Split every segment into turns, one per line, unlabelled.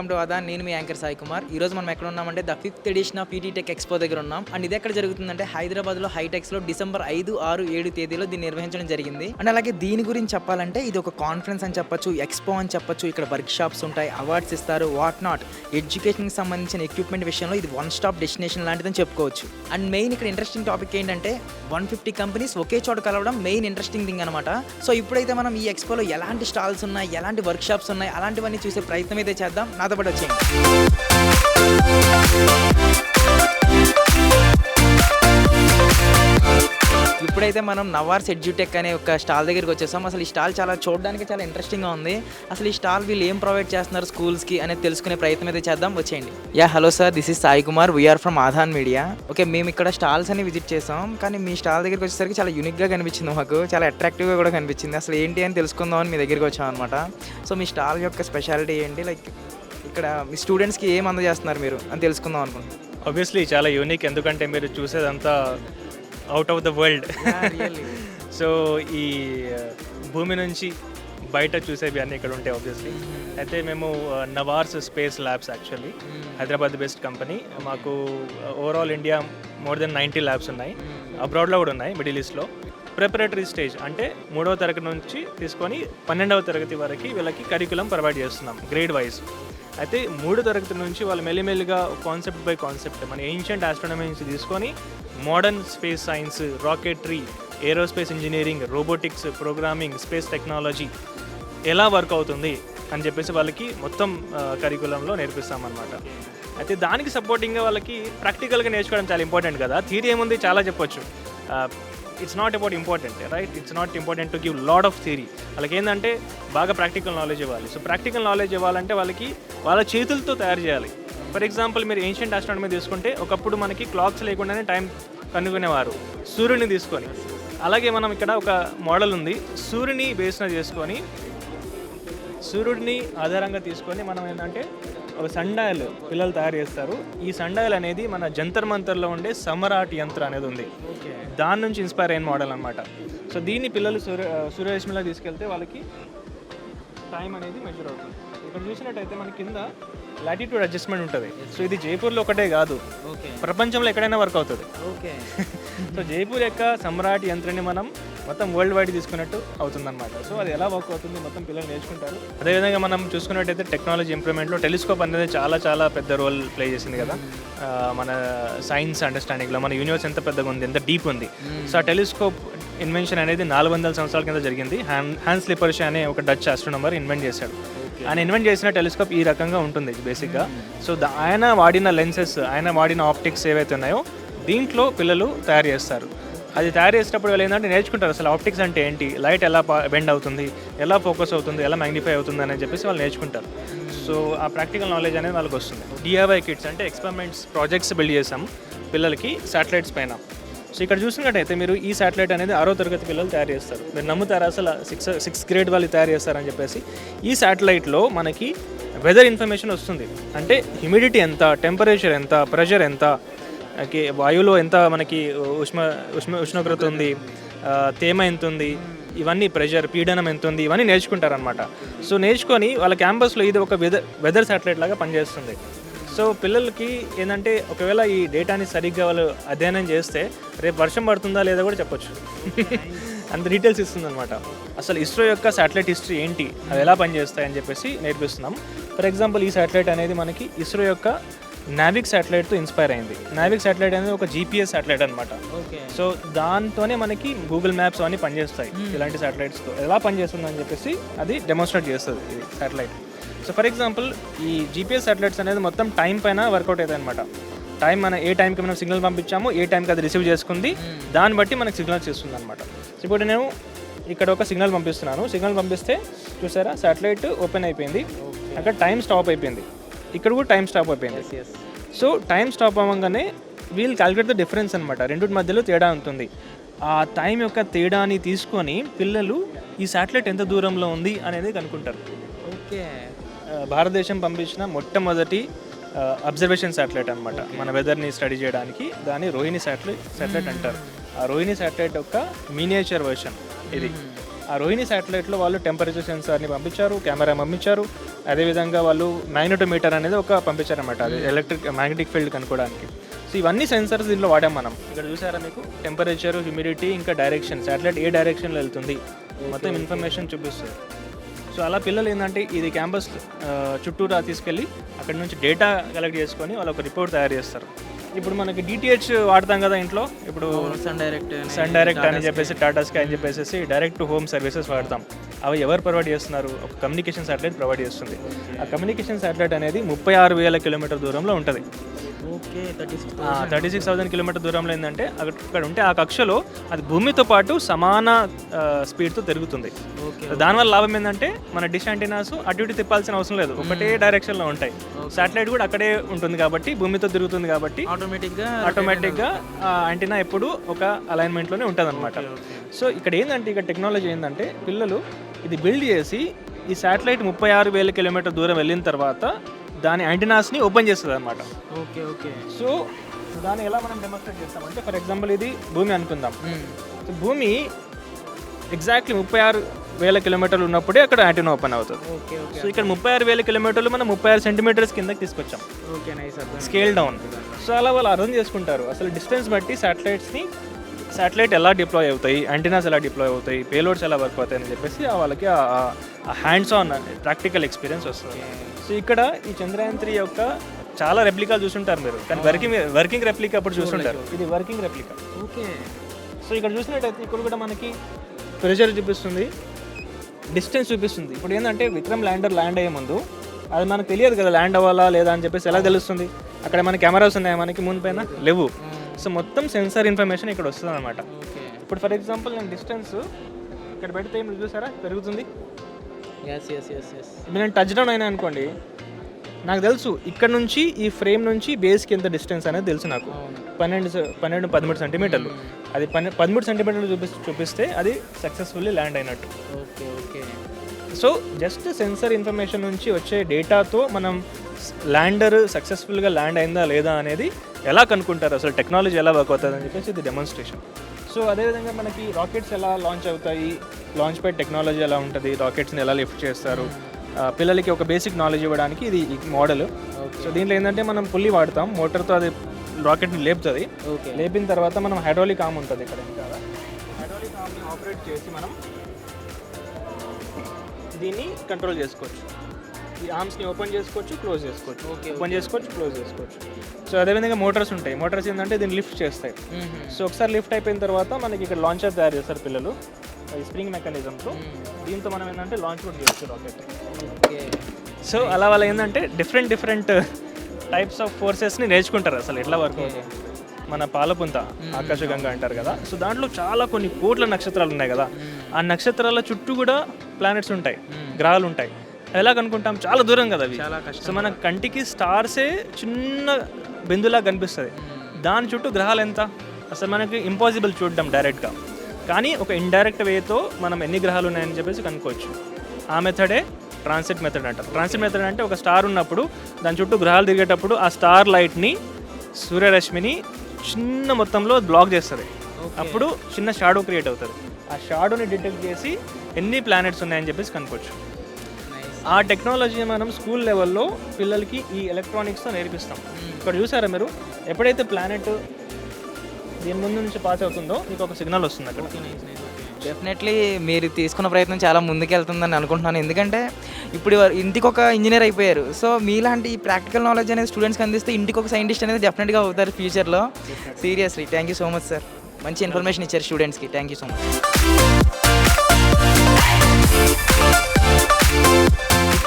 Welcome to అదా నేను మీ యాంకర్ సాయి కుమార్. ఈ రోజు మనం ఎక్కడ ఉన్నామంటే the fifth edition of ET tech expo దగ్గర ఉన్నాం. అండ్ ఇది ఎక్కడ జరుగుతుందంటే హైదరాబాద్లో హైటెక్స్లో డిసెంబర్ ఐదు ఆరు ఏడు తేదీలో దీన్ని నిర్వహించడం జరిగింది. అండ్ అలాగే దీని గురించి చెప్పాలంటే ఇది ఒక కాన్ఫరెన్స్ అని చెప్పొచ్చు ఎక్స్పో అని చెప్పొచ్చు. ఇక్కడ వర్క్ షాప్స్ ఉంటాయి అవార్డ్స్ ఇస్తారు వాట్ నాట్. ఎడ్యుకేషన్కి సంబంధించిన ఎక్విప్మెంట్ విషయంలో ఇది వన్ స్టాప్ డెస్టినేషన్ లాంటిదని చెప్పుకోవచ్చు. అండ్ మెయిన్ ఇక్కడ ఇంట్రెస్టింగ్ టాపిక్ ఏంటంటే వన్ ఫిఫ్టీ కంపెనీస్ ఒకే చోట కలవడం మెయిన్ ఇంట్రెస్టింగ్ థింగ్ అనమాట సో ఇప్పుడైతే మనం ఈ ఎక్స్పోలో ఎలాంటి స్టాల్స్ ఉన్నాయి ఎలాంటి వర్క్ షాప్స్ ఉన్నాయి అలాంటివన్నీ చూసే ప్రయత్నం అయితే చేద్దాం. నా బాధపడి వచ్చేయండి ఇప్పుడైతే మనం నవార్స్ ఎడ్యూటెక్ అనే ఒక స్టాల్ దగ్గరికి వచ్చేసాం. అసలు ఈ స్టాల్ చాలా చూడడానికి చాలా ఇంట్రెస్టింగ్గా ఉంది. అసలు ఈ స్టాల్ వీళ్ళు ఏం ప్రొవైడ్ చేస్తున్నారు స్కూల్స్కి అనేది తెలుసుకునే ప్రయత్నం అయితే చేద్దాం. వచ్చేయండి. Ya hello sir this is Sai Kumar. We're from Aadhan media okay మేము ఇక్కడ స్టాల్స్ అని విజిట్ చేసాం. కానీ మీ స్టాల్ దగ్గరికి వచ్చేసరికి చాలా యూనిక్గా కనిపించింది మాకు. చాలా అట్రాక్టివ్గా కూడా కనిపించింది. అసలు ఏంటి అని తెలుసుకుందాం అని మీ దగ్గరికి వచ్చాం అనమాట సో మీ స్టాల్ యొక్క స్పెషాలిటీ ఏంటి? లైక్ ఇక్కడ మీ స్టూడెంట్స్కి ఏం అందజేస్తున్నారు మీరు అని తెలుసుకుందాం అనుకుంటున్నాను
ఆబ్వియస్లీ చాలా యూనిక్ ఎందుకంటే మీరు చూసేదంతా out of the world so ఈ భూమి నుంచి బయట చూసేవి అన్నీ ఇక్కడ ఉంటాయి ఆబ్వియస్లీ అయితే మేము Navars space labs actually Hyderabad based company మాకు overall India more than ninety labs ఉన్నాయి. అబ్రాడ్లో కూడా ఉన్నాయి మిడిల్ ఈస్ట్లో ప్రిపరేటరీ స్టేజ్ అంటే మూడవ తరగతి నుంచి తీసుకొని పన్నెండవ తరగతి వరకు వీళ్ళకి కరికులం ప్రొవైడ్ చేస్తున్నాం గ్రేడ్ వైజ్ అయితే మూడు తరగతి నుంచి వాళ్ళు మెల్లిమెల్లిగా కాన్సెప్ట్ బై కాన్సెప్ట్ మన ఏన్షియంట్ ఆస్ట్రానమీ నుంచి తీసుకొని modern space science rocketry aerospace engineering robotics programming space technology ఎలా వర్క్ అవుతుంది అని చెప్పేసి వాళ్ళకి మొత్తం కరికులంలో నేర్పిస్తామన్నమాట. అయితే దానికి సపోర్టింగ్గా వాళ్ళకి ప్రాక్టికల్గా నేర్చుకోవడం చాలా ఇంపార్టెంట్ కదా. థియరీ ఏముంది? చాలా చెప్పొచ్చు. It's not about important right it's not important to give lot of theory వాళ్ళకి ఏంటంటే బాగా ప్రాక్టికల్ నాలెడ్జ్ ఇవ్వాలి. సో ప్రాక్టికల్ నాలెడ్జ్ ఇవ్వాలంటే వాళ్ళకి వాళ్ళ చేతులతో తయారు చేయాలి. ఫర్ ఎగ్జాంపుల్ మీరు ఏన్షియంట్ ఆస్ట్రానమీ తీసుకుంటే ఒకప్పుడు మనకి క్లాక్స్ లేకుండానే టైం కనుగొనేవారు. సూర్యుని తీసుకొని. అలాగే మనం ఇక్కడ ఒక మోడల్ ఉంది. సూర్యుని బేస్న చేసుకొని సూర్యుడిని ఆధారంగా తీసుకొని మనం ఏంటంటే ఒక సండాయలు పిల్లలు తయారు చేస్తారు. ఈ సండాయలు అనేది మన జంతర్ మంతర్లో ఉండే సమరాట్ యంత్ర అనేది ఉంది. దాని నుంచి ఇన్స్పైర్ అయిన మోడల్ అనమాట సో దీన్ని పిల్లలు సూర్య సూర్యరశ్మిలో తీసుకెళ్తే వాళ్ళకి టైం అనేది మెజర్ అవుతుంది. ఇక్కడ చూసినట్టయితే మన కింద లాటిట్యూడ్ అడ్జస్ట్మెంట్ ఉంటుంది. సో ఇది జైపూర్లో ఒకటే కాదు.
ఓకే.
ప్రపంచంలో ఎక్కడైనా వర్క్ అవుతుంది.
ఓకే.
సో జైపూర్ యొక్క సమ్రాట్ యంత్రాన్ని మనం మొత్తం వరల్డ్ వైడ్ తీసుకున్నట్టు అవుతుందన్నమాట. సో అది ఎలా వర్క్ అవుతుంది మొత్తం పిల్లలు నేర్చుకుంటారు. అదేవిధంగా మనం చూసుకున్నట్టయితే టెక్నాలజీ ఇంప్రూవ్మెంట్లో టెలిస్కోప్ అనేది చాలా చాలా పెద్ద రోల్ ప్లే చేసింది కదా. ఆ, మన సైన్స్ అండర్స్టాండింగ్లో మన యూనివర్స్ ఎంత పెద్దగా ఉంది ఎంత డీప్ ఉంది. సో ఆ టెలిస్కోప్ ఇన్వెన్షన్ అనేది నాలుగు వందల సంవత్సరాల కింద జరిగింది. హ్యాన్ హ్యాన్ స్లిపర్షి అనే ఒక డచ్ ఆస్ట్రోనమర్ ఇన్వెంట్ చేశాడు. ఆయన ఇన్వెంట్ చేసిన టెలిస్కోప్ ఈ రకంగా ఉంటుంది బేసిక్గా సో దా- ఆయన వాడిన లెన్సెస్ ఆయన వాడిన ఆప్టిక్స్ ఏవైతే ఉన్నాయో దీంట్లో పిల్లలు తయారు చేస్తారు. అది తయారు చేసేటప్పుడు వాళ్ళు ఏంటంటే నేర్చుకుంటారు అసలు ఆప్టిక్స్ అంటే ఏంటి? లైట్ ఎలా బెండ్ అవుతుంది? ఎలా ఫోకస్ అవుతుంది? ఎలా మ్యాగ్నిఫై అవుతుంది? అని చెప్పేసి వాళ్ళు నేర్చుకుంటారు. సో ఆ ప్రాక్టికల్ నాలెడ్జ్ అనేది వాళ్ళకి వస్తుంది. డిఐవై కిట్స్ అంటే ఎక్స్పెరిమెంట్స్ ప్రాజెక్ట్స్ బిల్డ్ చేసాం పిల్లలకి శాటిలైట్స్ పైన. సో ఇక్కడ చూసినట్టయితే మీరు ఈ శాటిలైట్ అనేది ఆరో తరగతి పిల్లలు తయారు చేస్తారు. మీరు నమ్ముతారు అసలు సిక్స్ సిక్స్త్ గ్రేడ్ వాళ్ళు తయారు చేస్తారని చెప్పేసి? ఈ శాటిలైట్లో మనకి వెదర్ ఇన్ఫర్మేషన్ వస్తుంది. అంటే హ్యూమిడిటీ ఎంత? టెంపరేచర్ ఎంత? ప్రెషర్ ఎంత? వాయువులో ఎంత మనకి ఉష్ణ ఉష్ణ ఉష్ణోగ్రత ఉంది తేమ ఎంత ఉంది ఇవన్నీ ప్రెషర్ పీడనం ఎంత ఉంది ఇవన్నీ నేర్చుకుంటారనమాట సో నేర్చుకొని వాళ్ళ క్యాంపస్లో ఇది ఒక వెదర్ వెదర్ శాటిలైట్ లాగా పనిచేస్తుంది. సో పిల్లలకి ఏంటంటే ఒకవేళ ఈ డేటాని సరిగ్గా వాళ్ళు అధ్యయనం చేస్తే రేపు వర్షం పడుతుందా లేదా కూడా చెప్పొచ్చు. అంత డీటెయిల్స్ ఇస్తుంది అనమాట అసలు ఇస్రో యొక్క శాటిలైట్ హిస్టరీ ఏంటి? అది ఎలా పనిచేస్తాయని చెప్పేసి నేర్పిస్తున్నాం. ఫర్ ఎగ్జాంపుల్ ఈ శాటిలైట్ అనేది మనకి ఇస్రో యొక్క నావిక్ శాటిలైట్తో ఇన్స్పైర్ అయింది. నావిక్ శాటిలైట్ అనేది ఒక జీపీఎస్ శాటిలైట్ అనమాట
ఓకే.
సో దాంతోనే మనకి గూగుల్ మ్యాప్స్ అవన్నీ పనిచేస్తాయి. ఇలాంటి శాటిలైట్స్తో ఎలా పనిచేస్తుంది అని చెప్పేసి అది డెమోన్స్ట్రేట్ చేస్తుంది ఇది శాటిలైట్ సో ఫర్ ఎగ్జాంపుల్ ఈ జీపీఎస్ శాటిలైట్స్ అనేది మొత్తం టైం పైన వర్కౌట్ అవుతాయి అనమాట టైం మన ఏ టైంకి మనం సిగ్నల్ పంపించామో ఏ టైంకి అది రిసీవ్ చేసుకుంది దాన్ని బట్టి మనకి సిగ్నల్స్ ఇస్తుంది అనమాట సో ఇప్పుడు నేను ఇక్కడ ఒక సిగ్నల్ పంపిస్తున్నాను. సిగ్నల్ పంపిస్తే చూసారా? శాటిలైట్ ఓపెన్ అయిపోయింది. అక్కడ టైం స్టాప్ అయిపోయింది. ఇక్కడ కూడా టైం స్టాప్ అయిపోయింది. సో టైం స్టాప్ అవ్వగానే వీల్ క్యాలిక్యులేట్ ద డిఫరెన్స్ అనమాట రెండింటి మధ్యలో తేడా ఉంటుంది. ఆ టైం యొక్క తేడాని తీసుకొని పిల్లలు ఈ శాటిలైట్ ఎంత దూరంలో ఉంది అనేది కనుక్కుంటారు.
ఓకే.
భారతదేశం పంపించిన మొట్టమొదటి అబ్జర్వేషన్ శాటిలైట్ అనమాట మన వెదర్ని స్టడీ చేయడానికి దాన్ని రోహిణి శాటిలైట్ శాటిలైట్ అంటారు. ఆ రోహిణి శాటిలైట్ యొక్క మినియేచర్ వర్షన్ ఇది. ఆ రోహిణి శాటిలైట్లో వాళ్ళు టెంపరేచర్ సెన్సార్ని పంపించారు కెమెరా పంపించారు. అదేవిధంగా వాళ్ళు మ్యాగ్నెటోమీటర్ అనేది ఒక పంపించారన్నమాట అది ఎలక్ట్రిక్ మ్యాగ్నెటిక్ ఫీల్డ్ కనుక్కోవడానికి. సో ఇవన్నీ సెన్సర్స్ దీనిలో వాడాం మనం. ఇక్కడ చూసారా మీకు? టెంపరేచర్ హ్యూమిడిటీ ఇంకా డైరెక్షన్. శాటిలైట్ ఏ డైరెక్షన్లో వెళ్తుంది? మొత్తం ఇన్ఫర్మేషన్ చూపిస్తుంది. సో అలా పిల్లలు ఏంటంటే ఇది క్యాంపస్ చుట్టూరా తీసుకెళ్ళి అక్కడ నుంచి డేటా కలెక్ట్ చేసుకొని వాళ్ళు ఒక రిపోర్ట్ తయారు చేస్తారు. ఇప్పుడు మనకి డిటిహెచ్ వాడతాం కదా ఇంట్లో. ఇప్పుడు
సన్ డైరెక్ట్
సన్ డైరెక్ట్ అని చెప్పేసి టాటా స్కై అని చెప్పేసి డైరెక్ట్ టు హోమ్ సర్వీసెస్ వాడతాం. అవి ఎవరు ప్రొవైడ్ చేస్తున్నారు? ఒక కమ్యూనికేషన్ శాటిలైట్ ప్రొవైడ్ చేస్తుంది. ఆ కమ్యూనికేషన్ శాటిలైట్ అనేది ముప్పై ఆరు వేల కిలోమీటర్ దూరంలో ఉంటుంది.
థర్టీ సిక్స్
థౌసండ్ కిలోమీటర్ దూరంలో ఏంటంటే అక్కడ ఉంటే ఆ కక్షలో అది భూమితో పాటు సమాన స్పీడ్తో తిరుగుతుంది. దానివల్ల లాభం ఏంటంటే మన డిష్ యాంటీనాస్ అటు ఇటు తిప్పాల్సిన అవసరం లేదు. ఒకటే డైరెక్షన్లో ఉంటాయి. శాటిలైట్ కూడా అక్కడే ఉంటుంది కాబట్టి భూమితో తిరుగుతుంది కాబట్టి
ఆటోమేటిక్గా
ఆటోమేటిక్గా యాంటీనా ఎప్పుడు ఒక అలైన్మెంట్లోనే ఉంటుంది అనమాట సో ఇక్కడ ఏంటంటే ఇక్కడ టెక్నాలజీ ఏంటంటే పిల్లలు ఇది బిల్డ్ చేసి ఈ శాటిలైట్ ముప్పై ఆరు వేల కిలోమీటర్ దూరం వెళ్ళిన తర్వాత దాని యాంటీనాస్ని ఓపెన్ చేస్తుంది అనమాట
ఓకే ఓకే.
సో దాన్ని ఎలా మనం డెమోన్స్ట్రేట్ చేస్తామంటే ఫర్ ఎగ్జాంపుల్ ఇది భూమి అనుకుందాం. సో భూమి ఎగ్జాక్ట్లీ ముప్పై ఆరు వేల కిలోమీటర్లు ఉన్నప్పుడే అక్కడ యాంటీనా ఓపెన్ అవుతుంది. సో ఇక్కడ ముప్పై ఆరు వేల కిలోమీటర్లు మనం ముప్పై ఆరు సెంటీమీటర్స్ కిందకి తీసుకొచ్చాం.
Okay nice
scale down so అలా వాళ్ళు అర్థం చేసుకుంటారు. అసలు డిస్టెన్స్ బట్టి శాటిలైట్స్ని శాటిలైట్ ఎలా డిప్లాయ్ అవుతాయి యాంటీనాస్ ఎలా డిప్లాయ్ అవుతాయి పేలోడ్స్ ఎలా వర్క్ అవుతాయి అని చెప్పేసి వాళ్ళకి ఆ హ్యాండ్స్ ఆన్ ప్రాక్టికల్ ఎక్స్పీరియన్స్ వస్తుంది. సో ఇక్కడ ఈ చంద్రయాన్ త్రీ యొక్క చాలా రెప్లికాలు చూసుంటారు మీరు. కానీ వర్కింగ్ వర్కింగ్ రెప్లికా అప్పుడు చూసుంటారు. ఇది వర్కింగ్ రెప్లికా.
ఓకే.
సో ఇక్కడ చూసినట్టయితే ఇక్కడ కూడా మనకి ప్రెషర్ చూపిస్తుంది డిస్టెన్స్ చూపిస్తుంది. ఇప్పుడు ఏంటంటే విక్రమ్ ల్యాండర్ ల్యాండ్ అయ్యే ముందు అది మనకు తెలియదు కదా ల్యాండ్ అవ్వాలా లేదా అని చెప్పేసి ఎలా తెలుస్తుంది? అక్కడ మన కెమెరాస్ ఉన్నాయి? మనకి ముందు పైన? లేవు. సో మొత్తం సెన్సార్ ఇన్ఫర్మేషన్ ఇక్కడ వస్తుంది అనమాట ఇప్పుడు ఫర్ ఎగ్జాంపుల్ నేను డిస్టెన్స్ ఇక్కడ పెడితే ఏం చూసారా? పెరుగుతుంది.
ఎస్ ఎస్ ఎస్ ఎస్
ఇప్పుడు నేను టచ్ డౌన్ అయినా అనుకోండి నాకు తెలుసు ఇక్కడ నుంచి ఈ ఫ్రేమ్ నుంచి బేస్కి ఎంత డిస్టెన్స్ అనేది తెలుసు నాకు. పన్నెండు పన్నెండు పదమూడు సెంటీమీటర్లు అది పన్నె పదమూడు సెంటీమీటర్లు చూపి చూపిస్తే అది సక్సెస్ఫుల్లీ ల్యాండ్ అయినట్టు.
Okay okay
so just sensor information నుంచి వచ్చే డేటాతో మనం ల్యాండర్ సక్సెస్ఫుల్గా ల్యాండ్ అయిందా లేదా అనేది ఎలా కనుక్కుంటారు? అసలు టెక్నాలజీ ఎలా వర్క్ అవుతుంది అని చెప్పేసి ఇది డెమాన్స్ట్రేషన్ సో అదేవిధంగా మనకి రాకెట్స్ ఎలా లాంచ్ అవుతాయి? లాంచ్ పై టెక్నాలజీ ఎలా ఉంటుంది? రాకెట్స్ని ఎలా లిఫ్ట్ చేస్తారు? పిల్లలకి ఒక బేసిక్ నాలెడ్జ్ ఇవ్వడానికి ఇది మోడల్ సో దీంట్లో ఏంటంటే మనం పుల్లి వాడతాం. మోటార్తో అది రాకెట్ని లేపుతుంది.
ఓకే
లేపిన తర్వాత మనం హైడ్రాలిక్ ఆర్మ్ ఉంటుంది ఇక్కడ. ఇంకా హైడ్రాలిక్ ఆర్మ్ని ఆపరేట్ చేసి మనం దీన్ని కంట్రోల్ చేసుకోవచ్చు. ఈ ఆర్మ్స్ని ఓపెన్ చేసుకోవచ్చు క్లోజ్ చేసుకోవచ్చు.
Okay,
ఓపెన్ చేసుకోవచ్చు క్లోజ్ చేసుకోవచ్చు. సో అదేవిధంగా మోటార్స్ ఉంటాయి. మోటార్స్ ఏంటంటే దీన్ని లిఫ్ట్ చేస్తాయి. సో ఒకసారి లిఫ్ట్ అయిపోయిన తర్వాత మనకి ఇక్కడ లాంచర్ తయారు చేస్తారు పిల్లలు. స్ప్రింగ్ మెకానిజంతో దీంతో మనం ఏంటంటే లాంచ్ కూడా చేయొచ్చు రాకెట్
ఓకే.
సో అలా వాళ్ళ ఏంటంటే డిఫరెంట్ డిఫరెంట్ టైప్స్ ఆఫ్ ఫోర్సెస్ని నేర్చుకుంటారు అసలు ఎట్లా వర్క్ అవుతుంది. మన పాలపుంత ఆకాశగంగా అంటారు కదా. సో దాంట్లో చాలా కొన్ని కోట్ల నక్షత్రాలు ఉన్నాయి కదా. ఆ నక్షత్రాల చుట్టూ కూడా ప్లానెట్స్ ఉంటాయి. గ్రహాలు ఉంటాయి. ఎలా కనుక్కుంటాం చాలా దూరం కదా అవి.
చాలా కష్టం.
సో మన కంటికి స్టార్సే చిన్న బిందులా కనిపిస్తుంది. దాని చుట్టూ గ్రహాలు ఎంత? అసలు మనకి ఇంపాసిబుల్ చూడడం డైరెక్ట్గా కానీ ఒక ఇండైరెక్ట్ వేతో మనం ఎన్ని గ్రహాలు ఉన్నాయని చెప్పేసి కనుక్కోవచ్చు. ఆ మెథడే ట్రాన్సిట్ మెథడ్ అంటారు. ట్రాన్సిట్ మెథడ్ అంటే ఒక స్టార్ ఉన్నప్పుడు దాని చుట్టూ గ్రహాలు తిరిగేటప్పుడు ఆ స్టార్ లైట్ని సూర్యరశ్మిని చిన్న మొత్తంలో బ్లాక్ చేస్తుంది. అప్పుడు చిన్న షాడో క్రియేట్ అవుతుంది. ఆ షాడోని డిటెక్ట్ చేసి ఎన్ని ప్లానెట్స్ ఉన్నాయని చెప్పేసి కనుక్కోవచ్చు. ఆ టెక్నాలజీ మనం స్కూల్ లెవెల్లో పిల్లలకి ఈ ఎలక్ట్రానిక్స్తో నేర్పిస్తాం. ఇక్కడ చూసారా మీరు? ఎప్పుడైతే ప్లానెట్ దీని ముందు నుంచి పాస్ అవుతుందో మీకు ఒక సిగ్నల్ వస్తుంది అక్కడ.
డెఫినెట్లీ మీరు తీసుకున్న ప్రయత్నం చాలా ముందుకెళ్తుందని అనుకుంటున్నాను. ఎందుకంటే ఇప్పుడు ఇంటికి ఒక ఇంజనీర్ అయిపోయారు. సో మీలాంటి ప్రాక్టికల్ నాలెడ్జ్ అనేది స్టూడెంట్స్కి అందిస్తే ఇంటికి ఒక సైంటిస్ట్ అనేది డెఫినెట్గా అవుతారు ఫ్యూచర్లో seriously thank you so much sir మంచి ఇన్ఫర్మేషన్ ఇచ్చారు స్టూడెంట్స్కి థ్యాంక్ యూ సో మచ్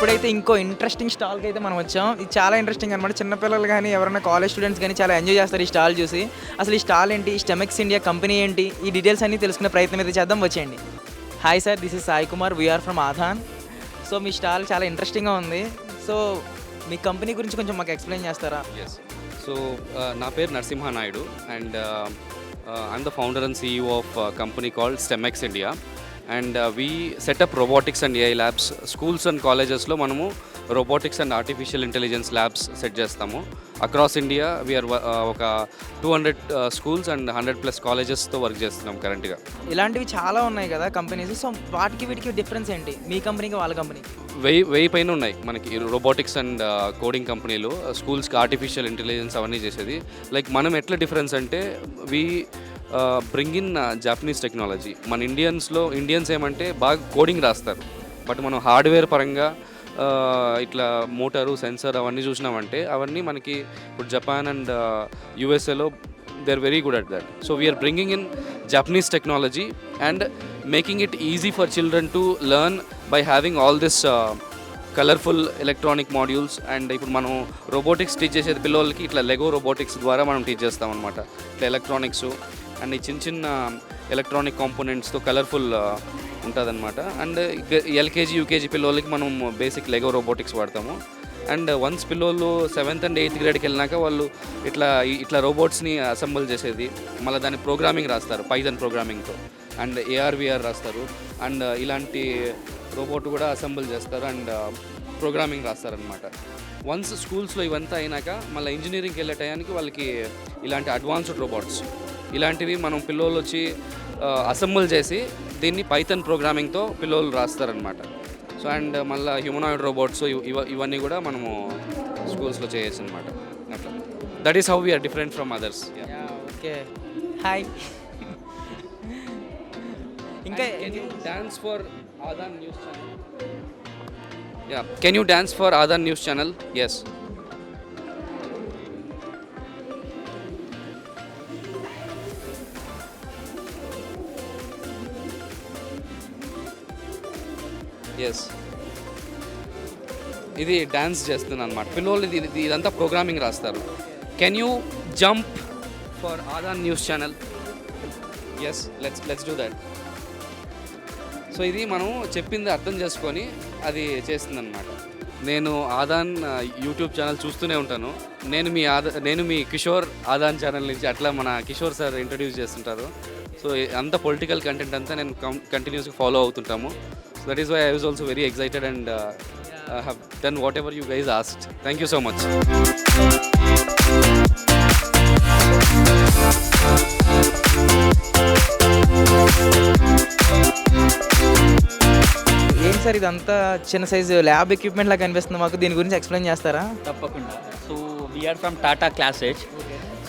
ఇప్పుడైతే ఇంకో ఇంట్రెస్టింగ్ స్టాల్కి అయితే మనం వచ్చాం. ఇది చాలా ఇంట్రెస్టింగ్ అనమాట చిన్నపిల్లలు కానీ ఎవరైనా కాలేజ్ స్టూడెంట్స్ కానీ చాలా ఎంజాయ్ చేస్తారు ఈ స్టాల్ చూసి. అసలు ఈ స్టాల్ ఏంటి? స్టెమెక్స్ ఇండియా కంపెనీ ఏంటి? ఈ డీటెయిల్స్ అన్ని తెలుసుకునే ప్రయత్నం అయితే చేద్దాం. వచ్చేయండి. Hi sir this is Sai Kumar we're from Aadhan so me stall చాలా ఇంట్రెస్టింగ్గా ఉంది. సో మీ కంపెనీ గురించి కొంచెం మాకు ఎక్స్ప్లెయిన్ చేస్తారా?
ఎస్ సో నా పేరు Narasimha Naidu. And I'm the founder and CEO of company called Stemex India and we set up robotics and AI labs schools and కాలేజెస్లో మనము robotics and artificial intelligence labs set చేస్తాము. Across India we're ఒక two hundred schools and hundred plus కాలేజెస్తో work చేస్తున్నాం కరెంట్గా
ఇలాంటివి చాలా ఉన్నాయి కదా కంపెనీస్ సో వాటికి వీటికి డిఫరెన్స్ ఏంటి? మీ కంపెనీకి వాళ్ళ కంపెనీకి
వెయ్యి వెయ్యి పైన ఉన్నాయి మనకి రోబోటిక్స్ అండ్ కోడింగ్ కంపెనీలు స్కూల్స్కి ఆర్టిఫిషియల్ ఇంటెలిజెన్స్ అవన్నీ చేసేది. లైక్ మనం ఎట్లా డిఫరెన్స్ అంటే we bring in Japanese technology మన ఇండియన్స్లో ఇండియన్స్ ఏమంటే బాగా కోడింగ్ రాస్తారు. బట్ మనం హార్డ్వేర్ పరంగా ఇట్లా మోటారు సెన్సర్ అవన్నీ చూసినామంటే అవన్నీ మనకి ఇప్పుడు Japan and యూఎస్ఏలో they are very good at that so we're bringing in Japanese technology and making it easy for children to learn by having all this colourful electronic modules and ఇప్పుడు మనం robotics teach చేసేది పిల్లలకి ఇట్లా Lego robotics ద్వారా మనం teach చేస్తాం అనమాట ఇట్లా ఎలక్ట్రానిక్స్ అండ్ ఈ చిన్న చిన్న ఎలక్ట్రానిక్ కాంపోనెంట్స్తో కలర్ఫుల్ ఉంటుందన్నమాట. అండ్ ఎల్కేజీ యూకేజీ పిల్లలకి మనం బేసిక్ లెగో రోబోటిక్స్ వాడతాము. అండ్ వన్స్ పిల్లోళ్ళు సెవెంత్ అండ్ ఎయిత్ గ్రేడ్కి వెళ్ళినాక వాళ్ళు ఇట్లా ఇట్లా రోబోట్స్ని అసెంబుల్ చేసేది. మళ్ళీ దాని ప్రోగ్రామింగ్ రాస్తారు పైథన్ ప్రోగ్రామింగ్తో అండ్ ఏఆర్విఆర్ రాస్తారు. అండ్ ఇలాంటి రోబోట్ కూడా అసెంబుల్ చేస్తారు అండ్ ప్రోగ్రామింగ్ రాస్తారనమాట వన్స్ స్కూల్స్లో ఇవంతా అయినాక మళ్ళీ ఇంజనీరింగ్కి వెళ్ళే టయానికి వాళ్ళకి ఇలాంటి అడ్వాన్స్డ్ రోబోట్స్ ఇలాంటివి మనం పిల్లోళ్ళు వచ్చి అసెంబుల్ చేసి దీన్ని పైథన్ ప్రోగ్రామింగ్తో పిల్లోళ్ళు రాస్తారనమాట సో అండ్ మళ్ళీ హ్యూమనాయిడ్ రోబోట్స్ ఇవ ఇవన్నీ కూడా మనము స్కూల్స్లో చేయొచ్చు అనమాట అట్లా that is how we're different from others
okay hi ఇంకా
dance for Aadhan news channel ya can you dance for Aadhan news channel yes yes ఇది డ్యాన్స్ చేస్తుంది అనమాట పిల్లలు ఇది ఇది- ఇదంతా ప్రోగ్రామింగ్ రాస్తారు. Can you jump for Aadhan news channel yes let's let's do that so ఇది మనం చెప్పింది అర్థం చేసుకొని అది చేస్తుందన్నమాట. నేను ఆదాన్ యూట్యూబ్ ఛానల్ చూస్తూనే ఉంటాను. నేను మీ ఆదా నేను మీ కిషోర్ ఆదాన్ ఛానల్ నుంచి అట్లా మన కిషోర్ సార్ ఇంట్రడ్యూస్ చేస్తుంటారు. సో అంత పొలిటికల్ కంటెంట్ అంతా నేను కంటిన్యూస్గా follow అవుతుంటాము. That is why I was also very excited and have done whatever you guys asked thank you so much
ఏంటి సార్ ఇదంతా చిన్న సైజు ల్యాబ్ ఎక్విప్మెంట్ లాగా కనిపిస్తుంది మాకు? దీని గురించి ఎక్స్ప్లెయిన్ చేస్తారా?
తప్పకుండా. So we're from Tata ClassEdge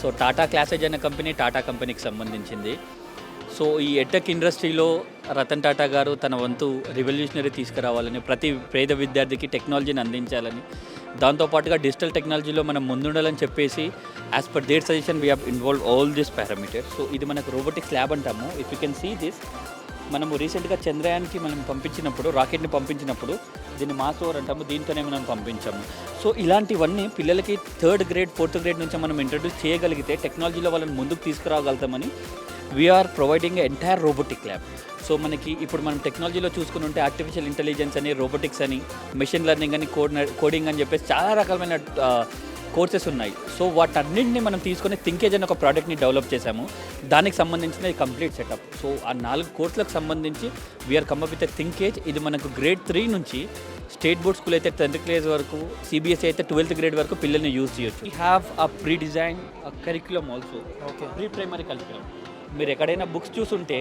so Tata ClassEdge అనే కంపెనీ టాటా కంపెనీకి సంబంధించింది. సో ఈ ఎటెక్ ఇండస్ట్రీలో రతన్ టాటా గారు తన వంతు రివల్యూషనరీ తీసుకురావాలని ప్రతి పేద విద్యార్థికి టెక్నాలజీని అందించాలని దాంతోపాటుగా డిజిటల్ టెక్నాలజీలో మనం ముందుండాలని చెప్పేసి as per their suggestion we have involve all this parameters so ఇది మనకు రోబోటిక్స్ ల్యాబ్ అంటాము. If you can see this మనము రీసెంట్గా చంద్రయాన్కి మనం పంపించినప్పుడు రాకెట్ని పంపించినప్పుడు దీన్ని మాస్ ఓవర్ అంటాము. దీంతోనే మనం పంపించాము. సో ఇలాంటివన్నీ పిల్లలకి థర్డ్ గ్రేడ్ ఫోర్త్ గ్రేడ్ నుంచి మనం ఇంట్రడ్యూస్ చేయగలిగితే టెక్నాలజీలో వాళ్ళని ముందుకు తీసుకురాగలుగుతామని we're providing entire robotic lab so మనకి ఇప్పుడు మనం టెక్నాలజీలో చూసుకుని ఉంటే ఆర్టిఫిషియల్ ఇంటెలిజెన్స్ అని రోబోటిక్స్ అని మెషిన్ లెర్నింగ్ అని కోడ్ కోడింగ్ అని చెప్పేసి చాలా రకాలమైన కోర్సెస్ ఉన్నాయి. సో వాటన్నింటిని మనం తీసుకొని థింకేజ్ అనే ఒక ప్రోడక్ట్ని డెవలప్ చేశాము. దానికి సంబంధించిన కంప్లీట్ సెటప్ సో ఆ నాలుగు కోర్సులకు సంబంధించి వీఆర్ కమ్ విత్ థింకేజ్ ఇది మనకు గ్రేడ్ త్రీ నుంచి స్టేట్ బోర్డ్ స్కూల్ అయితే టెన్త్ క్లాస్ వరకు సిబిఎస్ఈ అయితే ట్వెల్త్ గ్రేడ్ వరకు పిల్లల్ని యూజ్ చేయొచ్చు. Have a pre design curriculum also
okay
pre primary curriculum మీరు ఎక్కడైనా బుక్స్ చూసుంటే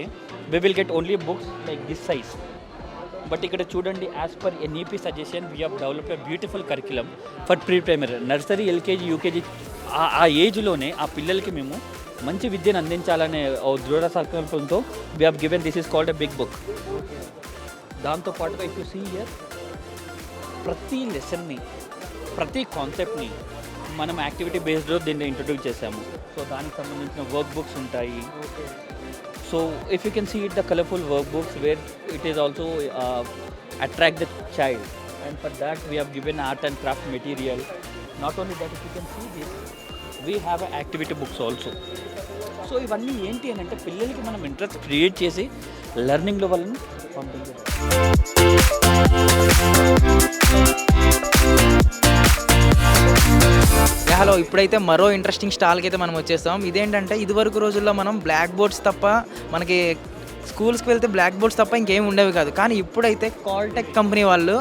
we will get only books like this size but ఇక్కడ చూడండి as per NEP suggestion we have develop a beautiful curriculum for pre primary nursery LKG UKG ఆ ఏజ్లోనే ఆ పిల్లలకి మేము మంచి విద్యను అందించాలనే ఓ దృఢ సంకల్పంతో we have given this is called a big book దాంతోపాటుగా ఇఫ్ యూ సీ ఇయర్ ప్రతి లెసన్ని ప్రతి కాన్సెప్ట్ని మనం యాక్టివిటీ బేస్డ్లో దీన్ని ఇంట్రొడ్యూస్ చేసాము సో దానికి సంబంధించిన వర్క్ బుక్స్ ఉంటాయి. So if you can see it the colourful work books where it is also attract the child and for that we have given art and craft material not only that if you can see this we have activity books also so ఇవన్నీ ఏంటి అని అంటే పిల్లలకి మనం interest create చేసి లెర్నింగ్లో వాళ్ళని పంపించాలి
hello ఇప్పుడైతే మరో ఇంట్రెస్టింగ్ స్టాల్కి అయితే మనం వచ్చేస్తాం. ఇదేంటంటే ఇదివరకు రోజుల్లో మనం బ్లాక్ బోర్డ్స్ తప్ప మనకి స్కూల్స్కి వెళ్తే బ్లాక్ బోర్డ్స్ తప్ప ఇంకేం ఉండేవి కాదు. కానీ ఇప్పుడైతే కాల్టెక్ కంపెనీ వాళ్ళు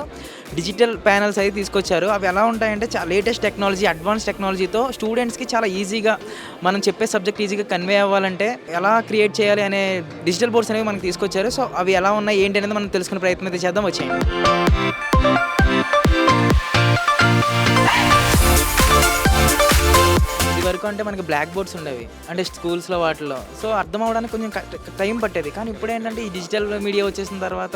డిజిటల్ ప్యానల్స్ అయితే తీసుకొచ్చారు. అవి ఎలా ఉంటాయంటే చాలా లేటెస్ట్ టెక్నాలజీ అడ్వాన్స్ టెక్నాలజీతో స్టూడెంట్స్కి చాలా ఈజీగా మనం చెప్పే సబ్జెక్ట్ ఈజీగా కన్వే అవ్వాలంటే ఎలా క్రియేట్ చేయాలి అనే డిజిటల్ బోర్డ్స్ అనేవి మనకి తీసుకొచ్చారు. సో అవి ఎలా ఉన్నాయి ఏంటి అనేది మనం తెలుసుకునే ప్రయత్నం అయితే చేద్దాం. వచ్చేయండి. వరకు అంటే మనకి బ్లాక్ బోర్డ్స్ ఉండేవి. అంటే స్కూల్స్లో వాటిలో. సో అర్థం అవడానికి కొంచెం టైం పట్టేది. కానీ ఇప్పుడు ఏంటంటే ఈ డిజిటల్ మీడియా వచ్చేసిన తర్వాత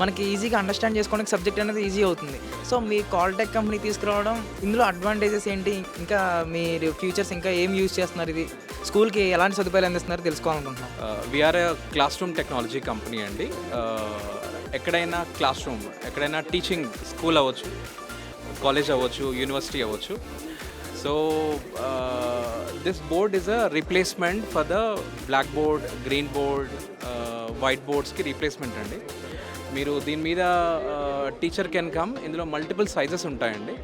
మనకి ఈజీగా అండర్స్టాండ్ చేసుకోవడానికి సబ్జెక్ట్ అనేది ఈజీ అవుతుంది. సో మీ కాల్టెక్ కంపెనీ తీసుకురావడం ఇందులో అడ్వాంటేజెస్ ఏంటి? ఇంకా మీరు ఫ్యూచర్స్ ఇంకా ఏం యూజ్ చేస్తున్నారు? ఇది స్కూల్కి ఎలాంటి సదుపాయాలు అందిస్తున్నారు? తెలుసుకోవాలనుకుంటున్నాం
we're class room technology company అండి. Uh, ఎక్కడైనా క్లాస్ రూమ్ ఎక్కడైనా టీచింగ్ స్కూల్ అవ్వచ్చు. కాలేజ్ అవ్వచ్చు యూనివర్సిటీ అవ్వచ్చు. So this board is a replacement for the black board green board white బోర్డ్స్కి replacement అండి. మీరు దీని మీద టీచర్ కెన్ కమ్ ఇందులో మల్టిపుల్ సైజెస్ ఉంటాయండి.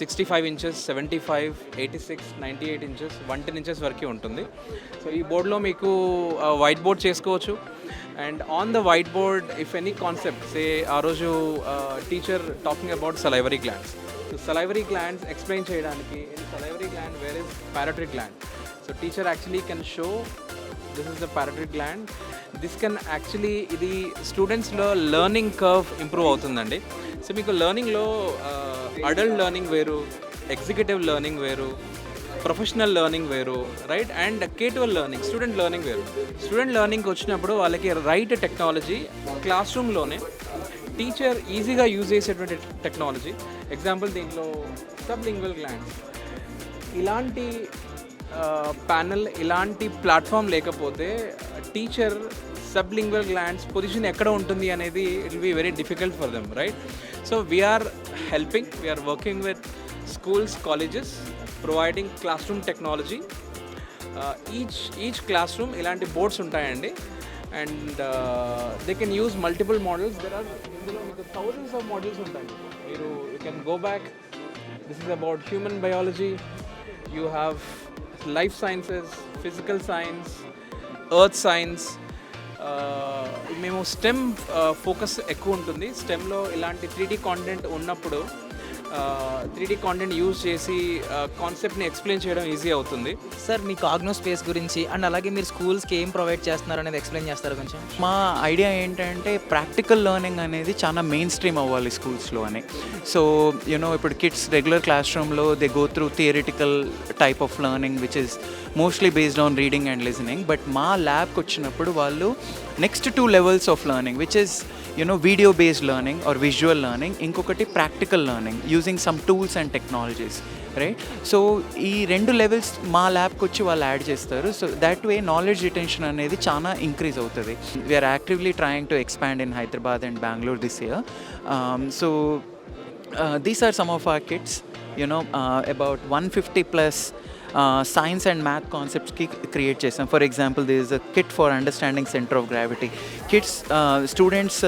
Sixty five inches seventy five eighty six ninety eight inches one ten inches వరకు ఉంటుంది. So ఈ బోర్డ్లో మీకు వైట్ బోర్డ్ చేసుకోవచ్చు. And on the white board if any concept say ఆ రోజు teacher talking about salivary glands so salivary glands explain చేయడానికి in salivary gland where is parotid gland so teacher actually can show this is the parotid gland this can actually ఇది స్టూడెంట్స్లో learning curve improve అవుతుందండి. So మీకు లెర్నింగ్లో adult learning వేరు executive learning వేరు professional learning వేరు right and కేటువల్ learning student learning వేరు. Student లెర్నింగ్కి వచ్చినప్పుడు వాళ్ళకి రైట్ టెక్నాలజీ క్లాస్ రూమ్లోనే టీచర్ ఈజీగా యూజ్ చేసేటువంటి టెక్నాలజీ ఎగ్జాంపుల్ దీంట్లో సబ్ లింగ్వల్ గ్లాండ్స్ ఇలాంటి ప్యానల్ ఇలాంటి ప్లాట్ఫామ్ లేకపోతే టీచర్ సబ్లింగ్వల్ గ్లాండ్స్ పొజిషన్ ఎక్కడ ఉంటుంది అనేది it be very difficult for them right so we're helping we're working with schools colleges providing class room technology each each class room ఇలాంటి boards ఉంటాయండి. And they can use multiple models there are ఇందులో మీకు thousands of models ఉంటాయి. మీరు you can go back this is about human biology you have life sciences physical science earth science మేము stem focus uh, ఎక్కువ ఉంటుంది. స్టెమ్లో ఇలాంటి three D content ఉన్నప్పుడు త్రీ డీ కాంటెంట్ యూజ్ చేసి కాన్సెప్ట్ని ఎక్స్ప్లెయిన్ చేయడం ఈజీ అవుతుంది.
సార్ మీ కాగ్నో స్పేస్ గురించి అండ్ అలాగే మీరు స్కూల్స్కి ఏం ప్రొవైడ్ చేస్తున్నారు అనేది ఎక్స్ప్లెయిన్ చేస్తారు కొంచెం?
మా ఐడియా ఏంటంటే ప్రాక్టికల్ లెర్నింగ్ అనేది చాలా మెయిన్ స్ట్రీమ్ అవ్వాలి స్కూల్స్లో అని. సో యూనో ఇప్పుడు కిడ్స్ రెగ్యులర్ క్లాస్ రూమ్లో they go through theoretical type of learning which is mostly based on reading and listening but మా ల్యాబ్కి వచ్చినప్పుడు వాళ్ళు next two levels of learning which is you know video based learning or visual learning ఇంకొకటి practical learning using some tools and technologies right so ఈ రెండు levels మా ల్యాబ్కి వచ్చి వాళ్ళు యాడ్ చేస్తారు. So that way knowledge retention అనేది చాలా ఇంక్రీజ్ అవుతుంది. We're actively trying to expand in Hyderabad and Bengaluru this year so these are some of our kids you know about one fifty plus science and math కాన్సెప్ట్స్కి create చేసాం for example this is a kit for understanding centre of gravity kids students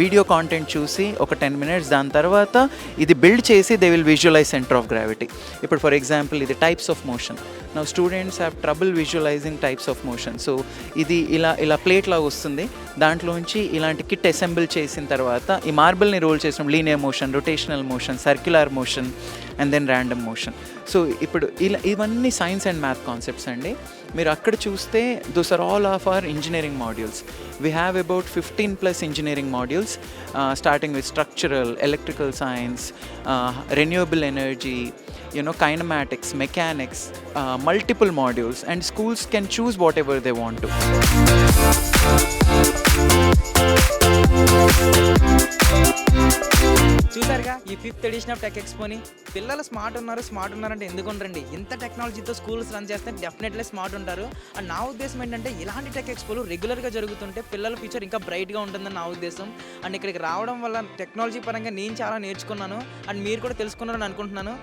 video content చూసి ఒక ten minutes దాని తర్వాత ఇది build చేసి they will visualise centre of gravity ఇప్పుడు for example ఇది types of motion నా students have trouble visualising types of motion so ఇది ఇలా ఇలా ప్లేట్ లాగా వస్తుంది. దాంట్లోంచి ఇలాంటి కిట్ అసెంబుల్ చేసిన తర్వాత ఈ మార్బుల్ని రోల్ చేసిన linear motion rotational motion circular motion and then random motion so ఇప్పుడు ఇలా ఇవన్నీ సైన్స్ అండ్ మ్యాథ్ కాన్సెప్ట్స్ అండి. మీరు అక్కడ చూస్తే those are all of our engineering modules we have about fifteen plus engineering modules starting with structural electrical science renewable energy you know kinematics mechanics uh, multiple modules and schools can choose whatever they want to.
చూసారుగా ఈ fifth edition of tech ఎక్స్పోని పిల్లలు smart ఉన్నారు smart ఉన్నారంటే ఎందుకు ఉండరండి? ఇంత టెక్నాలజీతో స్కూల్స్ రన్ చేస్తే డెఫినెట్లీ స్మార్ట్ ఉంటారు. అండ్ నా ఉద్దేశం ఏంటంటే ఇలాంటి టెక్ ఎక్స్పోలు రెగ్యులర్గా జరుగుతుంటే పిల్లల ఫ్యూచర్ ఇంకా బ్రైట్గా ఉంటుందని నా ఉద్దేశం. అండ్ ఇక్కడికి రావడం వల్ల టెక్నాలజీ పరంగా నేను చాలా నేర్చుకున్నాను. అండ్ మీరు కూడా తెలుసుకున్నారని అనుకుంటున్నాను.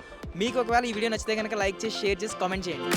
మీకు ఒకవేళ ఈ వీడియో నచ్చితే కనుక లైక్ చేసి షేర్ చేసి కామెంట్ చేయండి.